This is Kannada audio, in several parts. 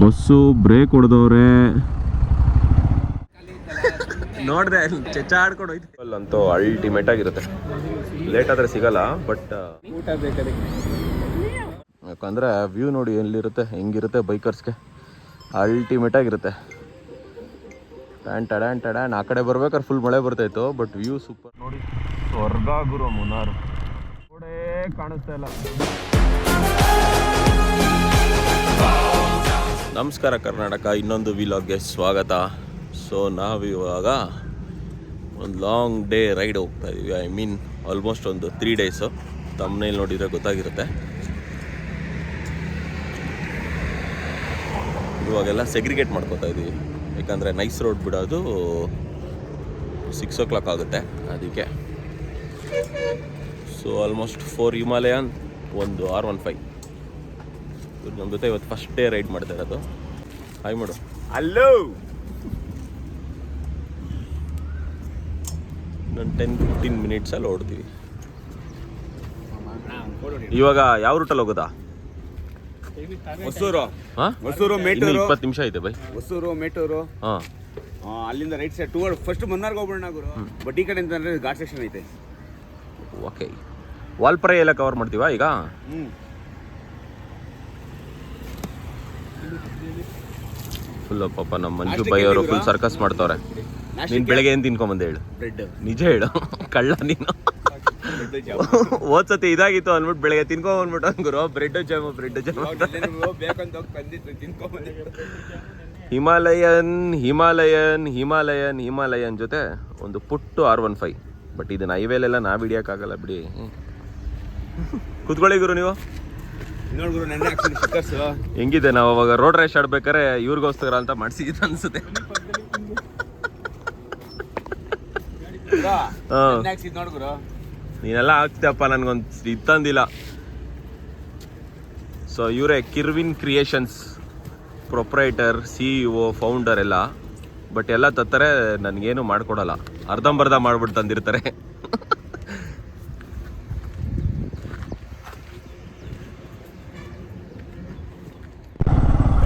Bus brake ಹೊಡೆದವ್ರೆ. ನೋಡಿದೆ ಚೆಚ್ಚಾಡ್ಕೊಂಡು ಹೋಯ್ತು. ಅಲ್ಲಂತೂ ಅಲ್ಟಿಮೇಟ್ ಆಗಿರುತ್ತೆ. ಲೇಟ್ ಆದರೆ ಸಿಗಲ್ಲ ಬಟ್ ಊಟ ಯಾಕಂದರೆ ವ್ಯೂ ನೋಡಿ ಎಲ್ಲಿರುತ್ತೆ ಹೆಂಗಿರುತ್ತೆ ಬೈಕರ್ಸ್ಗೆ ಅಲ್ಟಿಮೇಟ್ ಆಗಿರುತ್ತೆ. ಟ್ಯಾನ್ ಟಡ್ಯಾನ್ ಟಡ್ಯಾನ್ ಆ ಕಡೆ ಬರ್ಬೇಕಾದ್ರೆ ಫುಲ್ ಮಳೆ ಬರ್ತಾಯಿತ್ತು ಬಟ್ ವ್ಯೂ ಸೂಪರ್ ನೋಡಿ ಸ್ವರ್ಗ ಗುರು ಮುನ್ನಾರು ನೋಡೇ ಕಾಣಿಸ್ತಾ ಇಲ್ಲ. ನಮಸ್ಕಾರ ಕರ್ನಾಟಕ, ಇನ್ನೊಂದು ವಿಲಾಗ್ಗೆ ಸ್ವಾಗತ. ಸೊ ನಾವಿವಾಗ ಒಂದು ಲಾಂಗ್ ಡೇ ರೈಡ್ ಹೋಗ್ತಾ ಇದ್ದೀವಿ ಐ ಮೀನ್ ಆಲ್ಮೋಸ್ಟ್ ಒಂದು ತ್ರೀ ಡೇಸು ತಮ್ಮನೇಲಿ ನೋಡಿದರೆ ಗೊತ್ತಾಗಿರುತ್ತೆ. ಇವಾಗೆಲ್ಲ ಸೆಗ್ರಿಗೇಟ್ ಮಾಡ್ಕೋತಾ ಇದ್ದೀವಿ ಯಾಕಂದರೆ ನೈಸ್ ರೋಡ್ ಬಿಡೋದು ಸಿಕ್ಸ್ ಓ ಕ್ಲಾಕ್ ಆಗುತ್ತೆ ಅದಕ್ಕೆ. ಸೊ ಆಲ್ಮೋಸ್ಟ್ ಫೋರ್ ಹಿಮಾಲಯನ್ ಒಂದು ಆರ್ ಒನ್ ಫೈವ್ ಇವ್ರು ನಮ್ಮ ಜೊತೆ ಇವತ್ತು ಫಸ್ಟ್ ಡೇ ರೈಡ್ ಮಾಡ್ತಾ ಇರೋದು. ಹಾಯ್ ಮಾಡು. ಅಲ್ಲೋ ನಾನು ಟೆನ್ ಫಿಫ್ಟೀನ್ ಮಿನಿಟ್ಸಲ್ಲಿ ಓಡ್ತೀವಿ. ಇವಾಗ ಯಾವ ರೂಟಲ್ಲಿ ಹೋಗೋದಾ? ಹೊಸೂರು. ಹೊಸೂರು ಮೇಟೂರು. ಇಪ್ಪತ್ತು ನಿಮಿಷ ಐತೆ ಬೈ. ಹೊಸೂರು ಮೇಟೂರು. ಹಾಂ. ಅಲ್ಲಿಂದ ರೈಟ್ ಸೈಡ್ ಟೂ ಫಸ್ಟ್ ಮನ್ನಾರ್ಗೆ ಹೋಗ್ಬಿಡೋಣ ಗುರು. ಬಟ್ ಈ ಕಡೆ ಅಂತಂದರೆ ಘಾಟ್ ಸೆಕ್ಷನ್ ಐತೆ. ಓಕೆ ವಾಲ್ಪರೆ ಎಲ್ಲ ಕವರ್ ಮಾಡ್ತೀವಾ ಈಗ? ಹ್ಮ್. ಫುಲ್ ಪಾಪ ನಮ್ಮ ಮಂಜು ಬೈ ಅವರು ಫುಲ್ ಸರ್ಕಸ್ ಮಾಡ್ತವ್ರೆ. ನೀನು ಬೆಳಗ್ಗೆ ಏನು ತಿನ್ಕೊಂಬಂದೆ ಹೇಳು? ನಿಜ ಹೇಳು. ಕಳ್ಳ ನೀನು. ಓದ್ಸತಿ ಇದಾಗಿತ್ತು ಅಂದ್ಬಿಟ್ಟು ಬೆಳಗ್ಗೆ ತಿನ್ಕೊಂಬಂದ್ಬಿಟ್ಟು ಗುರು bread jam bread jam Himalayan Himalayan Himalayan Himalayan ಜೊತೆ ಒಂದು ಪುಟ್ಟು ಆರ್ ಒನ್ ಫೈವ್. ಬಟ್ ಇದನ್ನ ಹೈವೇಲೆಲ್ಲ ನಾವು ಹಿಡಿಯೋಕ್ಕಾಗಲ್ಲ ಬಿಡಿ. ಕೂತ್ಕೊಳ್ಳಿ ಗುರು ನೀವು. ಹೆಂಗಿದೆ ನಾವು ಅವಾಗ ರೋಡ್ ರೇಸ್ ಆಡ್ಬೇಕಾರೆ ಇವ್ರಿಗೋಸ್ಕರ ಅಂತ ಮಾಡ್ಸಿದ್ ಅನ್ಸುತ್ತೆ. ನೀನೆಲ್ಲ ಆಗ್ತಪ್ಪ ನನಗೊಂದು ಇತ್ತಂದಿಲ್ಲ ಸೊ ಇವರೇ Kirvin creations proprietor C O founder ಎಲ್ಲ. ಬಟ್ ಎಲ್ಲ ತತ್ತರೆ ನನಗೇನು ಮಾಡ್ಕೊಡಲ್ಲ. ಅರ್ಧಂಬರ್ಧ ಮಾಡ್ಬಿಟ್ಟು ತಂದಿರ್ತಾರೆ.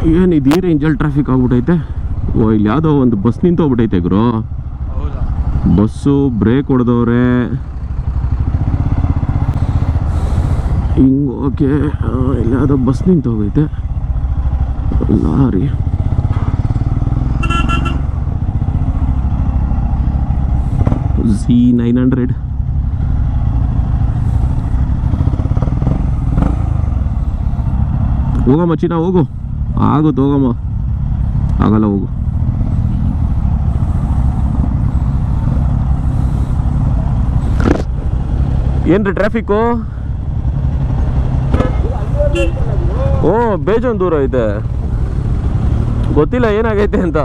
ಏನು ಇದು ಈ ಟ್ರಾಫಿಕ್ ಆಗ್ಬಿಟ್ಟೈತೆ ಓ, ಇಲ್ಲಿ ಯಾವುದೋ ಒಂದು ಬಸ್ ನಿಂತೋಗ್ಬಿಟ್ಟೈತೆ ಗುರು. ಬಸ್ಸು ಬ್ರೇಕ್ ಹೊಡೆದವ್ರೆ. ಹಿಂಗೆ ಓಕೆ ಇಲ್ಲಿ ಯಾವುದೋ ಬಸ್ ನಿಂತು ಹೋಗೈತೆ ಲಾರಿ. ಝಿ ನೈನ್ ಹಂಡ್ರೆಡ್ ಹೋಗಮ್ಮ ಚಿನ್ನ, ಹೋಗು. ಆಗುತ್ತೆ ಹೋಗಮ್ಮ ಆಗಲ್ಲ ಹೋಗು. ಏನ್ರಿ ಟ್ರಾಫಿಕ್ಕು ಓ ಬೇಜೊಂದು ದೂರ ಐತೆ. ಗೊತ್ತಿಲ್ಲ ಏನಾಗೈತೆ ಅಂತ.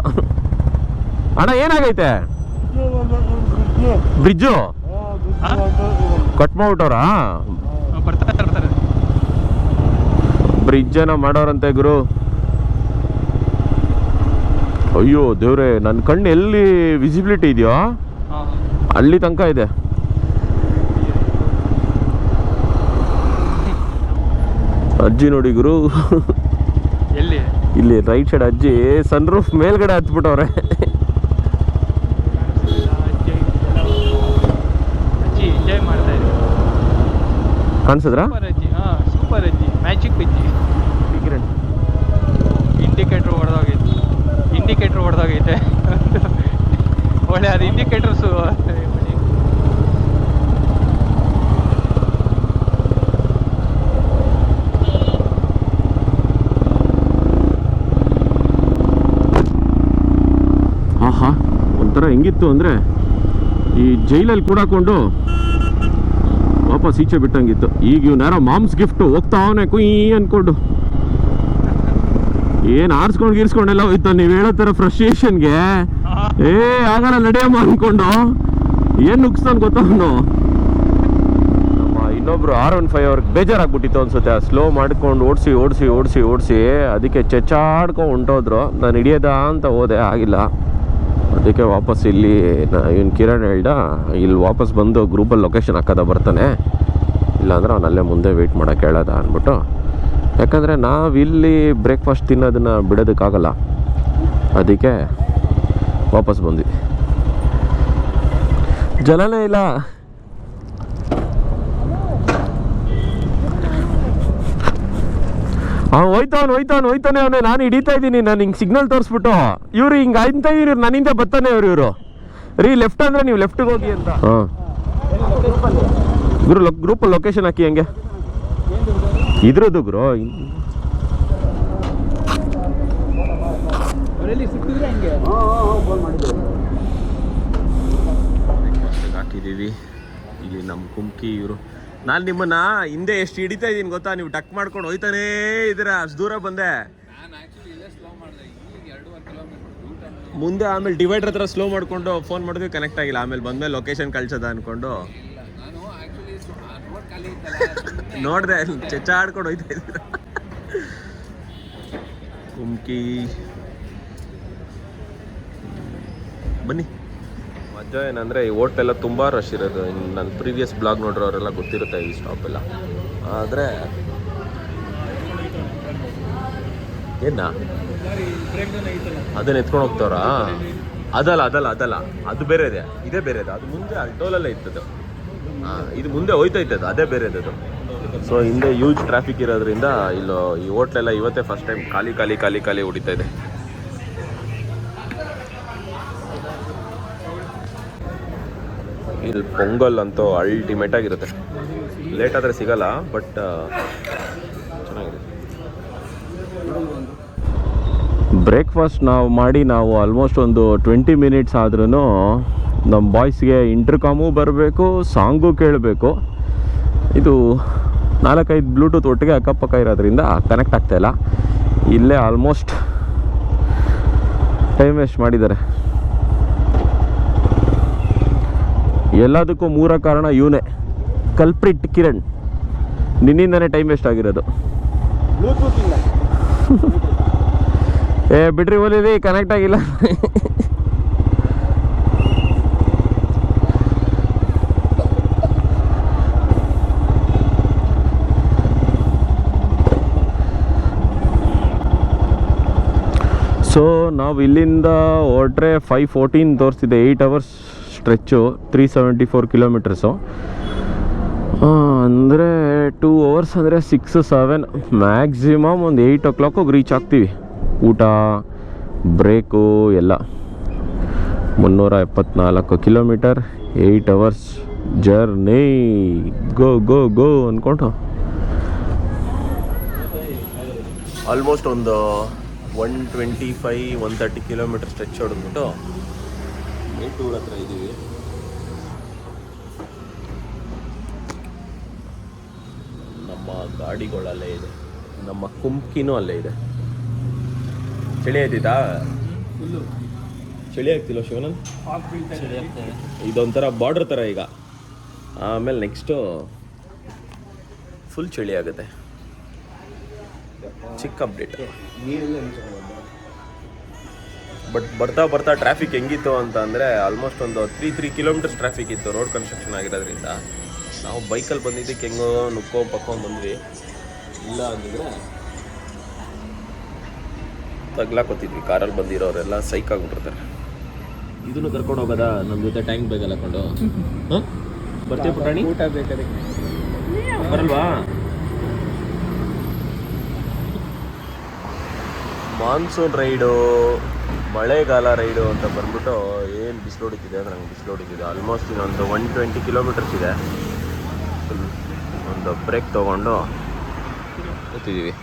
ಅಣ್ಣ ಏನಾಗೈತೆ? ಬ್ರಿಡ್ಜು ಕಟ್ ಮಾಡ್ಬಿಟ್ಟವ್ರಾ? ಬ್ರಿಡ್ಜ್ ಏನೋ ಮಾಡೋರಂತೆ ಗುರು. ಅಯ್ಯೋ ದೇವ್ರೆ ನನ್ನ ಕಣ್ಣು ಎಲ್ಲಿ ವಿಸಿಬಿಲಿಟಿ ಇದೆಯೋ? ಅಲ್ಲಿ ತನಕ ಇದೆ. ಅಜ್ಜಿ ನೋಡಿ ಗುರು. ಎಲ್ಲಿ? ಇಲ್ಲಿ ರೈಟ್ ಸೈಡ್ ಅಜ್ಜಿ ಸನ್ ರೂಫ್ ಮೇಲ್ಗಡೆ ಹತ್ಬಿಟ್ಟವ್ರೆ. ಅಜ್ಜಿ ಎಂಜಾಯ್ ಮಾಡ್ತಾ ಇದ್ರು. ಕಾಣಿಸಿದ್ರಾ? ಸೂಪರ್ ಅಜ್ಜಿ ಮ್ಯಾಜಿಕ್ ಅಜ್ಜಿ ಇಂಡಿಕೇಟರ್ ಹೊಡೆದೋಗೈತೆ ಇಂಡಿಕೇಟ್ರ್ ಹೊಡೆದೋಗೈತೆ. ಒಳ್ಳೆ ಅದು ಇಂಡಿಕೇಟರ್ಸು ಆಹಾ, ಒಂಥರ ಹೆಂಗಿತ್ತು ಅಂದರೆ ಈ ಜೈಲಲ್ಲಿ ಕೂಡಾಕೊಂಡು ವಾಪಸ್ ಈಚೆ ಬಿಟ್ಟಂಗಿತ್ತು. ಈಗ ಇವ್ನ ಮಾಮ್ಸ್ ಗಿಫ್ಟ್ ಹೋಗ್ತಾವನೆ ಕುಯ್ ಅನ್ಕೊಂಡು. ಏನು ಆರ್ಸ್ಕೊಂಡ್ ಗೀರ್ಸ್ಕೊಂಡೆಲ್ಲ ಹೋಯ್ತು ನೀವು ಹೇಳೋ ಥರ ಫ್ರಸ್ಟ್ರೇಷನ್ಗೆ ಏ ಆಗಲ್ಲ ನಡೆಯಮ್ಮ ಅನ್ಕೊಂಡು. ಏನು ನುಗ್ಸ್ತಾನೆ ಗೊತ್ತವನು ಇನ್ನೊಬ್ರು ಆರ್ ಒನ್ ಫೈವ್ ಅವ್ರಿಗೆ ಬೇಜಾರಾಗ್ಬಿಟ್ಟಿತ್ತು ಅನ್ಸುತ್ತೆ. ಸ್ಲೋ ಮಾಡ್ಕೊಂಡು ಓಡಿಸಿ ಓಡಿಸಿ ಓಡಿಸಿ ಓಡಿಸಿ ಅದಕ್ಕೆ ಚೆಚ್ಚಾಡ್ಕೊಂಡು ಹೊಂಟೋದ್ರು. ನಾನು ಹಿಡಿಯೋದ ಅಂತ ಹೋದೆ ಆಗಿಲ್ಲ. ಅದಕ್ಕೆ ವಾಪಸ್ ಇಲ್ಲಿ ಇವನು ಕಿರಣ್ ಹೇಳ್ದ ಇಲ್ಲಿ ವಾಪಸ್ ಬಂದು ಗ್ರೂಪಲ್ಲಿ ಲೊಕೇಶನ್ ಹಾಕೋದ ಬರ್ತಾನೆ. ಇಲ್ಲಾಂದ್ರೆ ಅವನಲ್ಲೇ ಮುಂದೆ ವೆಯ್ಟ್ ಮಾಡೋಕ್ಕೆ ಹೇಳೋದ ಅಂದ್ಬಿಟ್ಟು. ಯಾಕಂದರೆ ನಾವಿಲ್ಲಿ ಬ್ರೇಕ್ಫಾಸ್ಟ್ ತಿನ್ನೋದನ್ನು ಬಿಡೋದಕ್ಕಾಗಲ್ಲ. ಅದಕ್ಕೆ ವಾಪಸ್ ಬಂದ್ವಿ. ಜನನೇ ಇಲ್ಲ. ಅವ್ನು ಹೋಯ್ತವನು ಹೋಯ್ತವನು ಹೋಯ್ತಾನೆ ಅವನೇ. ನಾನು ಹಿಡಿತಾ ಇದ್ದೀನಿ ನಾನು ಹಿಂಗೆ ಸಿಗ್ನಲ್ ತೋರಿಸ್ಬಿಟ್ಟು. ಇವರು ಹಿಂಗೆ ಆಯ್ತಾ ಇವ್ರು ನನ್ನಿಂದ ಬರ್ತಾನೆ ಅವ್ರು ಇವರು. ರೀ ಲೆಫ್ಟ್ ಅಂದರೆ ನೀವು ಲೆಫ್ಟಿಗೆ ಹೋಗಿ ಅಂತ. ಹಾಂ. ಗ್ರೂಪ್ ಗ್ರೂಪಲ್ಲಿ ಲೊಕೇಶನ್ ಹಾಕಿ ಹಂಗೆ. ಇದ್ರದ್ದು ಗುರು. ಹಾಕಿದ್ದೀವಿ. ಇಲ್ಲಿ ನಮ್ಮ ಕುಮ್ಕಿ ಇವರು. ನಾನು ನಿಮ್ಮನ್ನ ಹಿಂದೆ ಎಷ್ಟು ಹಿಡಿತಾ ಇದ್ದೀನಿ ಗೊತ್ತಾ? ನೀವು ಟಕ್ ಮಾಡ್ಕೊಂಡು ಹೋಯ್ತಾನೇ ಇದ್ರ ಅಷ್ಟು ದೂರ ಬಂದೆ. ಮುಂದೆ ಆಮೇಲೆ ಡಿವೈಡರ್ ಹತ್ರ ಸ್ಲೋ ಮಾಡ್ಕೊಂಡು ಫೋನ್ ಮಾಡಿದ್ವಿ ಕನೆಕ್ಟ್ ಆಗಿಲ್ಲ. ಆಮೇಲೆ ಬಂದ್ಮೇಲೆ ಲೊಕೇಶನ್ ಕಳ್ಸದ ಅನ್ಕೊಂಡು. ನೋಡ್ದೆ ಚೆಚ್ಚಾಡ್ಕೊಂಡು ಹೋಯ್ತಾ ಇದ್ದೀರ? ಕುಮ್ಕಿ. ಬನ್ನಿ. ಮಜಾ ಏನಂದರೆ ಈ ಓಟೆಲ್ಲ ತುಂಬ ರಶ್ ಇರೋದು. ನನ್ನ ಪ್ರೀವಿಯಸ್ ಬ್ಲಾಗ್ ನೋಡಿರೋರೆಲ್ಲ ಗೊತ್ತಿರುತ್ತೆ ಈ ಸ್ಟಾಪ್ ಎಲ್ಲ. ಆದರೆ ಏನ? ಅದನ್ನ ಎತ್ಕೊಂಡು ಹೋಗ್ತಾವ್ರಾ? ಅದಲ್ಲ ಅದಲ್ಲ ಅದಲ್ಲ. ಅದು ಬೇರೆ ಇದೆ. ಇದೇ ಬೇರೆ ಇದೆ. ಅದು ಮುಂದೆ ಟೋಲಲ್ಲೇ ಇತ್ತದು ಇದು ಮುಂದೆ ಹೋಯ್ತಾ ಅದು, ಅದೇ ಬೇರೆ ಅದು ಸೊ ಹಿಂದೆ ಯೂಜ್ ಟ್ರಾಫಿಕ್ ಇರೋದ್ರಿಂದ ಇಲ್ಲೋ, ಈ ಹೋಟ್ಲೆಲ್ಲ ಇವತ್ತೇ ಫಸ್ಟ್ ಟೈಮ್ ಖಾಲಿ ಖಾಲಿ ಖಾಲಿ ಖಾಲಿ ಹೊಡಿತಾ ಇದೆ. ಇಲ್ಲಿ ಪೊಂಗಲ್ ಅಂತೂ ಅಲ್ಟಿಮೇಟ್ ಆಗಿರುತ್ತೆ. ಲೇಟ್ ಆದರೆ ಸಿಗಲ್ಲ ಬಟ್ ಚೆನ್ನಾಗಿದೆ. ಬ್ರೇಕ್ಫಾಸ್ಟ್ ನಾವು ಮಾಡಿ, ನಾವು ಆಲ್ಮೋಸ್ಟ್ ಒಂದು ಟ್ವೆಂಟಿ ಮಿನಿಟ್ಸ್ ಆದ್ರೂ ನಮ್ಮ ಬಾಯ್ಸ್ಗೆ ಇಂಟರ್ಕಾಮು ಬರಬೇಕು ಸಾಂಗು ಕೇಳಬೇಕು. ಇದು ನಾಲ್ಕೈದು ಬ್ಲೂಟೂತ್ ಒಟ್ಟಿಗೆ ಅಕ್ಕಪಕ್ಕ ಇರೋದ್ರಿಂದ ಕನೆಕ್ಟ್ ಆಗ್ತಾಯಿಲ್ಲ ಇಲ್ಲೇ. ಆಲ್ಮೋಸ್ಟ್ ಟೈಮ್ ವೇಸ್ಟ್ ಮಾಡಿದ್ದಾರೆ. ಎಲ್ಲದಕ್ಕೂ ಮೂರ ಕಾರಣ ಇವನೇ. ಕಲ್ಪ್ರಿಟ್ ಕಿರಣ್. ನಿನ್ನಿಂದನೇ ಟೈಮ್ ವೇಸ್ಟ್ ಆಗಿರೋದು. ಏ ಬಿಡ್ರಿ ಓಲಿರಿ ಕನೆಕ್ಟ್ ಆಗಿಲ್ಲ ಸೊ ನಾವು ಇಲ್ಲಿಂದ ಹೊರಟ್ರೆ five fourteen ತೋರಿಸ್ತಿದೆ eight hours stretch three seventy four kilometres ಅಂದರೆ ಟೂ ಅವರ್ಸ್ ಅಂದರೆ ಸಿಕ್ಸ್ ಸೆವೆನ್ ಮ್ಯಾಕ್ಸಿಮಮ್ ಒಂದು ಏಯ್ಟ್ ಓ ಕ್ಲಾಕಿಗೆ ರೀಚ್ ಆಗ್ತೀವಿ. ಊಟ ಬ್ರೇಕು ಎಲ್ಲ. ಮುನ್ನೂರ ಎಪ್ಪತ್ನಾಲ್ಕು kilometre eight hours journey go go go ಅಂದ್ಕೊಂಡು ಆಲ್ಮೋಸ್ಟ್ ಒಂದು one twenty five one thirty kilometre stretch ಹೊಡೆದ್ಬಿಟ್ಟು ಮೇಟೂರ್ ಹತ್ರ ಇದ್ದೀವಿ. ನಮ್ಮ ಗಾಡಿಗಳಲ್ಲೇ ಇದೆ. ನಮ್ಮ ಕುಮ್ಕಿನೂ ಅಲ್ಲೇ ಇದೆ. ಚಳಿ ಆಯ್ತಿದ್ದಾ ಚಳಿ ಆಗ್ತಿಲ್ಲ ಶಿವನಂದ್ ಇದೊಂಥರ ಬಾರ್ಡರ್ ಥರ ಈಗ. ಆಮೇಲೆ ನೆಕ್ಸ್ಟು ಫುಲ್ ಚಳಿ ಆಗುತ್ತೆ. ಚಿಕ್ಕ ಅಪ್ಡೇಟ್ ಬಟ್ ಬರ್ತಾ ಬರ್ತಾ ಟ್ರಾಫಿಕ್ ಹೆಂಗಿತ್ತು ಅಂತ ಅಂದರೆ ಆಲ್ಮೋಸ್ಟ್ ಒಂದು ತ್ರೀ ತ್ರೀ ಕಿಲೋಮೀಟರ್ಸ್ ಟ್ರಾಫಿಕ್ ಇತ್ತು ರೋಡ್ ಕನ್ಸ್ಟ್ರಕ್ಷನ್ ಆಗಿರೋದ್ರಿಂದ. ನಾವು ಬೈಕಲ್ಲಿ ಬಂದಿದ್ದಕ್ಕೆ ಹೆಂಗೋ ನುಕ್ಕೋ ಪಕ್ಕೊಂಡು ಬಂದ್ವಿ. ಇಲ್ಲ ಅಂದಿದ್ರೆ ತಗ್ಲಾಕೊತಿದ್ವಿ. ಕಾರಲ್ಲಿ ಬಂದಿರೋರೆಲ್ಲ ಸೈಕ್ ಆಗ್ಬಿಟ್ಟಿರ್ತಾರೆ. ಇದನ್ನು ಕರ್ಕೊಂಡು ಹೋಗೋದಾ ನಮ್ಮ ಜೊತೆ ಟ್ಯಾಂಕ್ ಬೇಗ ಹಾಕೊಂಡು? ಹಾಂ ಬರ್ತೀವಿ ಪುಟಾಣಿ? ಊಟ ಬೇಕಾದ್ರೆ. ಬರಲ್ವಾ? ಮಾನ್ಸೂನ್ ರೈಡು, ಮಳೆಗಾಲ ರೈಡು ಅಂತ ಬಂದ್ಬಿಟ್ಟು ಏನು ಬಿಸಿಲು ಹೊಡಿತಿದೆ ಅಂದ್ರೆ ನಂಗೆ ಬಿಸಿಲು ಹೊಡಿತಿದೆ ಆಲ್ಮೋಸ್ಟ್ ಇನ್ನೊಂದು ಒನ್ ಟ್ವೆಂಟಿ ಕಿಲೋಮೀಟರ್ಸ್ ಇದೆ. ಒಂದು ಬ್ರೇಕ್ ತೊಗೊಂಡು ಕೂತಿದ್ದೀವಿ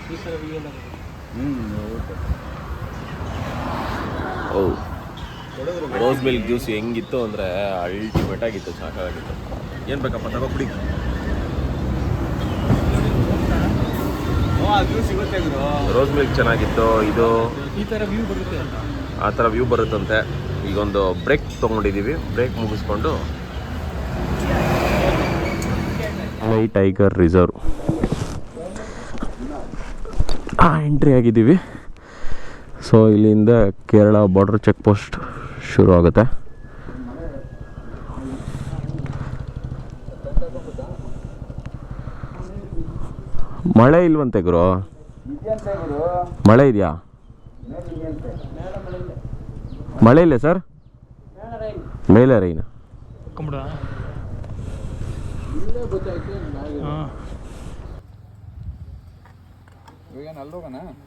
ಓ ರೋಸ್ ಮಿಲ್ಕ್ ಜ್ಯೂಸ್ ಹೆಂಗಿತ್ತು ಅಂದರೆ ಅಲ್ಟಿಮೇಟ್ ಆಗಿತ್ತು, ಸಾಕಾಗಿತ್ತು. ಏನು ಬೇಕಪ್ಪ, ತಗೋ ಕುಡಿ ಅದು ಸಿಗುತ್ತೆ ಗುರು ರೋಸ್ ಮಿಲ್ಕ್ ಚೆನ್ನಾಗಿತ್ತು ಇದು ಈ ಥರ ವ್ಯೂ ಬರುತ್ತೆ ಆ ಥರ ವ್ಯೂ ಬರುತ್ತಂತೆ. ಈಗೊಂದು ಬ್ರೇಕ್ ತೊಗೊಂಡಿದ್ದೀವಿ ಬ್ರೇಕ್ ಮುಗಿಸ್ಕೊಂಡು. ಲೈ ಟೈಗರ್ ರಿಸರ್ವ್ ಎಂಟ್ರಿ ಆಗಿದ್ದೀವಿ. ಸೊ ಇಲ್ಲಿಂದ ಕೇರಳ ಬಾರ್ಡರ್ ಚೆಕ್ ಪೋಸ್ಟ್ ಶುರು ಆಗುತ್ತೆ ಮಳೆ ಇಲ್ವಂತೆ ಗುರು? ಮಳೆ ಇದೆಯಾ? ಮಳೆ ಇಲ್ಲ ಸರ್? ಮೇಲೆ ರೈನ್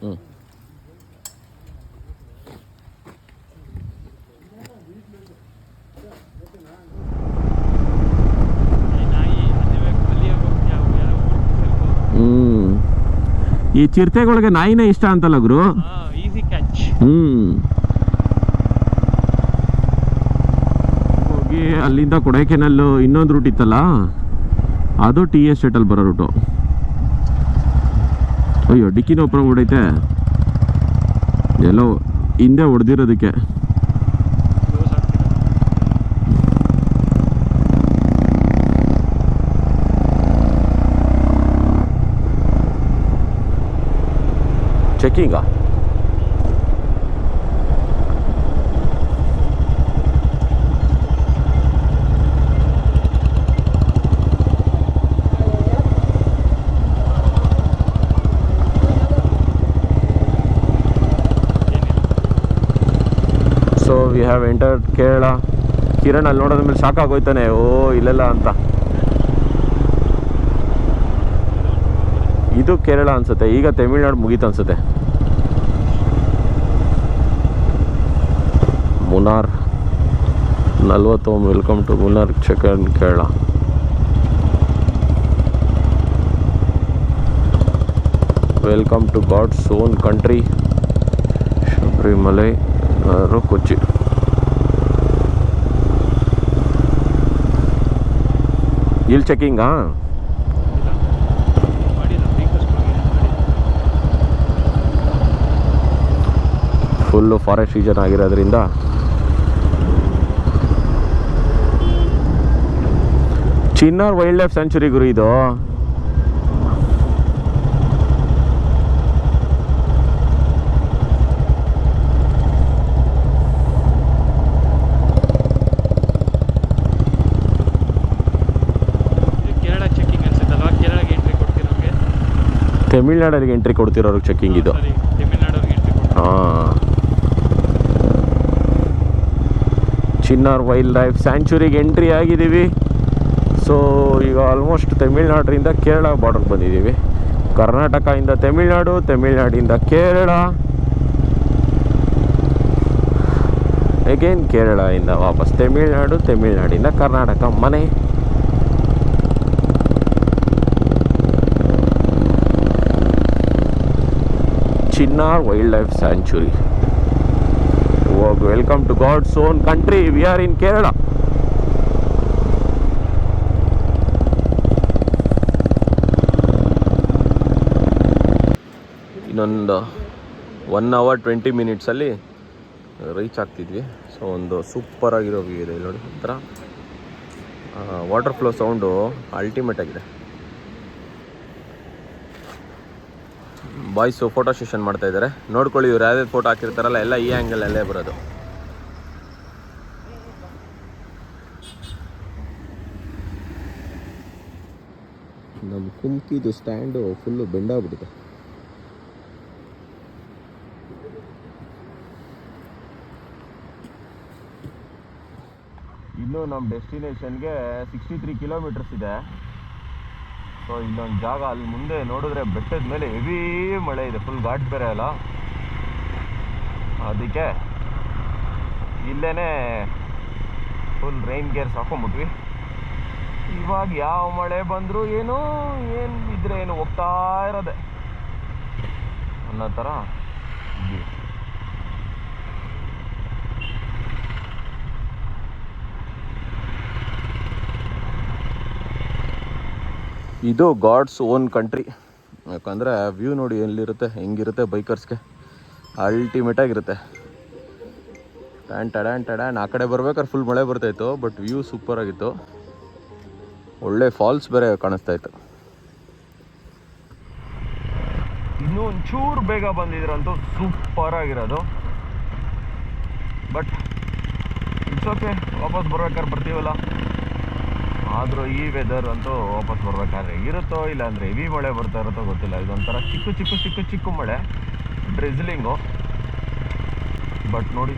ಹ್ಞೂ ನಾಯಿ ಅದೇ ಕಲಿಯೋದು ಯಾವ ಯಾವ ಸ್ವಲ್ಪ ಹ್ಞೂ ಈ ಚಿರತೆಗಳಿಗೆ ನಾಯಿನೇ ಇಷ್ಟ ಅಂತಲ್ಲ ಗುರು? ಹ್ಮ್. ಹೋಗಿ ಅಲ್ಲಿಂದ ಕೊಡೈಕೆನಲ್ಲು ಇನ್ನೊಂದು ರೂಟ್ ಇತ್ತಲ್ಲ? ಅದು ಟಿ ಎಸ್ಟೇಟಲ್ಲಿ ಬರೋ ರೂಟು ಅಯ್ಯೋ ಡಿಕ್ಕಿನ ಒಬ್ಬರ ಹೊಡೈತೆ ಎಲ್ಲೋ ಹಿಂದೆ ಹೊಡೆದಿರೋದಕ್ಕೆ ಕ್ಲೋಸ್ ಆಗ್ತಿಲ್ಲ ಚೆಕ್ಕಿಂಗಾ we have entered Kerala Kiran ಅಲ್ಲಿ ನೋಡೋದ್ರ ಮೇಲೆ ಶಾಕ್ ಆಗೋಯ್ತಾನೆ. ಓ ಇಲ್ಲೆಲ್ಲ ಅಂತ. ಇದು ಕೇರಳ ಅನ್ಸುತ್ತೆ. ಈಗ ತಮಿಳ್ನಾಡು ಮುಗೀತು ಅನ್ಸುತ್ತೆ. ಮುನಾರ್ ನಲ್ವತ್ತೊಂದು welcome to Munnar second Kerala. Welcome to God's own country Sabarimala Kochi ಇಲ್ಲಿ ಚೆಕಿಂಗಾ ಫುಲ್ಲು ಫಾರೆಸ್ಟ್ ರೀಜನ್ ಆಗಿರೋದ್ರಿಂದ ಚಿನ್ನಾರ್ ವೈಲ್ಡ್ ಲೈಫ್ ಸ್ಯಾಂಚುರಿ ಗುರು ಇದು. ತಮಿಳ್ನಾಡಲ್ಲಿ ಎಂಟ್ರಿ ಕೊಡ್ತಿರೋರಿಗೆ ಚೆಕ್ಕಿಂಗ್ ಇದು. ಹಾಂ. ಚಿನ್ನಾರ್ ವೈಲ್ಡ್ ಲೈಫ್ ಸ್ಯಾಂಚುರಿಗೆ ಎಂಟ್ರಿ ಆಗಿದ್ದೀವಿ. ಸೊ ಈಗ ಆಲ್ಮೋಸ್ಟ್ ತಮಿಳ್ನಾಡಿಂದ ಕೇರಳ ಬಾರ್ಡರ್ಗೆ ಬಂದಿದ್ದೀವಿ. ಕರ್ನಾಟಕದಿಂದ ತಮಿಳ್ನಾಡು, ತಮಿಳ್ನಾಡಿಂದ ಕೇರಳ. ಅಗೇನ್ ಕೇರಳದಿಂದ ವಾಪಸ್ ತಮಿಳ್ನಾಡು, ತಮಿಳ್ನಾಡಿಂದ ಕರ್ನಾಟಕ ಮನೆ. Chinnar wildlife sanctuary welcome to god's own country we are in Kerala ಇನ್ನೊಂದು ಒನ್ ಅವರ್ ಟ್ವೆಂಟಿ ಮಿನಿಟ್ಸಲ್ಲಿ ರೀಚ್ ಆಗ್ತಿದ್ವಿ. ಸೊ ಒಂದು ಸೂಪರ್ ಆಗಿರೋ ವ್ಯೂ ಇದೆ ಇಲ್ಲಿ ನೋಡಿ. ಒಂಥರ ವಾಟರ್ ಫ್ಲೋ ಸೌಂಡು ಅಲ್ಟಿಮೇಟ್ ಆಗಿದೆ. ಬಾಯ್ಸು ಫೋಟೋ ಸೆಷನ್ ಮಾಡ್ತಾ ಇದ್ದಾರೆ ನೋಡ್ಕೊಳ್ಳಿ ಇವ್ರು ಯಾವ್ಯಾವ ಫೋಟೋ ಹಾಕಿರ್ತಾರಲ್ಲ ಎಲ್ಲ ಈ ಆ್ಯಂಗಲ್ ಅಲ್ಲೇ ಬರೋದು. ನಮ್ಮ ಕುಮ್ಕಿದು ಸ್ಟ್ಯಾಂಡು ಫುಲ್ಲು ಬೆಂಡಾಗ್ಬಿಟ್ಟಿದೆ ಇನ್ನು ನಮ್ಮ ಡೆಸ್ಟಿನೇಷನ್ಗೆ ಸಿಕ್ಸ್ಟಿ ತ್ರೀ ಕಿಲೋಮೀಟರ್ಸ್ ಇದೆ. ಸೊ ಇಲ್ಲೊಂದು ಜಾಗ ಅಲ್ಲಿ ಮುಂದೆ ನೋಡಿದ್ರೆ ಬೆಟ್ಟದ ಮೇಲೆ ಹೆವಿ ಮಳೆ ಇದೆ. ಫುಲ್ ಘಾಟ್ ಬೇರೆ ಅಲ್ಲ. ಅದಕ್ಕೆ ಇಲ್ಲೇ ಫುಲ್ ರೈನ್ ಗೇರ್ಸ್ ಹಾಕೊಂಬಿಟ್ವಿ ಇವಾಗ ಯಾವ ಮಳೆ ಬಂದರೂ ಏನು ಏನು ಇದ್ರೆ ಏನು ಹೋಗ್ತಾ ಇರೋದೆ ಅನ್ನೋ ಥರ ಇದು ಗಾಡ್ಸ್ ಓನ್ ಕಂಟ್ರಿ ಯಾಕಂದರೆ ವ್ಯೂ ನೋಡಿ ಎಲ್ಲಿರುತ್ತೆ, ಹೆಂಗಿರುತ್ತೆ ಬೈಕರ್ಸ್ಗೆ ಅಲ್ಟಿಮೇಟಾಗಿರುತ್ತೆ ಟ್ಯಾನ್ ಟಡ್ಯಾನ್ ಟಡ್ಯಾನ್ ಆ ಕಡೆ ಬರ್ಬೇಕಾದ್ರೆ ಫುಲ್ ಮಳೆ ಬರ್ತಾಯಿತ್ತು ಬಟ್ ವ್ಯೂ ಸೂಪರ್ ಆಗಿತ್ತು. ಒಳ್ಳೆ ಫಾಲ್ಸ್ ಬೇರೆ ಕಾಣಿಸ್ತಾ ಇತ್ತು ಇನ್ನೂ ಒಂಚೂರು ಬೇಗ ಬಂದಿದ್ರಂತೂ ಸೂಪರ್ ಆಗಿರೋದು. ಬಟ್ ಇಟ್ಸ್ ಓಕೆ ವಾಪಸ್ ಬರ್ಬೇಕಾದ್ರೆ ಬರ್ತೀವಲ್ಲ. ಆದರೂ ಈ ವೆದರ್ ಅಂತೂ ವಾಪಸ್ ಬರ್ಬೇಕಾದ್ರೆ ಇರುತ್ತೋ ಇಲ್ಲ ಅಂದರೆ ಹೆವಿ ಮಳೆ ಬರ್ತಾ ಇರುತ್ತೋ ಗೊತ್ತಿಲ್ಲ. ಇದೊಂಥರ ಚಿಕ್ಕ ಚಿಕ್ಕ ಚಿಕ್ಕ ಚಿಕ್ಕ ಮಳೆ ಡ್ರಿಸ್ಲಿಂಗು ಬಟ್ ನೋಡಿ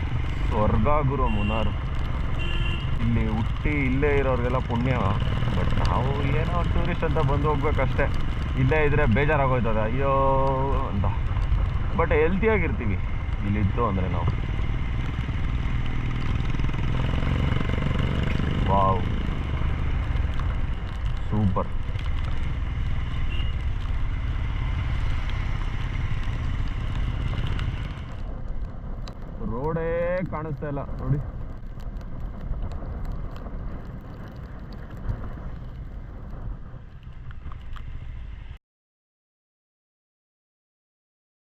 ಸ್ವರ್ಗ ಗುರು ಮುನಾರು. ಇಲ್ಲಿ ಹುಟ್ಟಿ ಇಲ್ಲೇ ಇರೋರಿಗೆಲ್ಲ ಪುಣ್ಯ. ಬಟ್ ನಾವು ಏನೋ ಟೂರಿಸ್ಟ್ ಅಂತ ಬಂದು ಹೋಗ್ಬೇಕಷ್ಟೇ. ಇಲ್ಲೇ ಇದ್ರೆ ಬೇಜಾರಾಗೋಯ್ತದೆ. ಅಯ್ಯೋ ಅಂತ. ಬಟ್ ಹೆಲ್ತಿಯಾಗಿರ್ತೀವಿ ಇಲ್ಲಿದ್ದು ಅಂದರೆ ನಾವು. ವಾವ್ ಸೂಪರ್ ರೋಡೇ ಕಾಣಿಸ್ತಾ ಇಲ್ಲ ನೋಡಿ.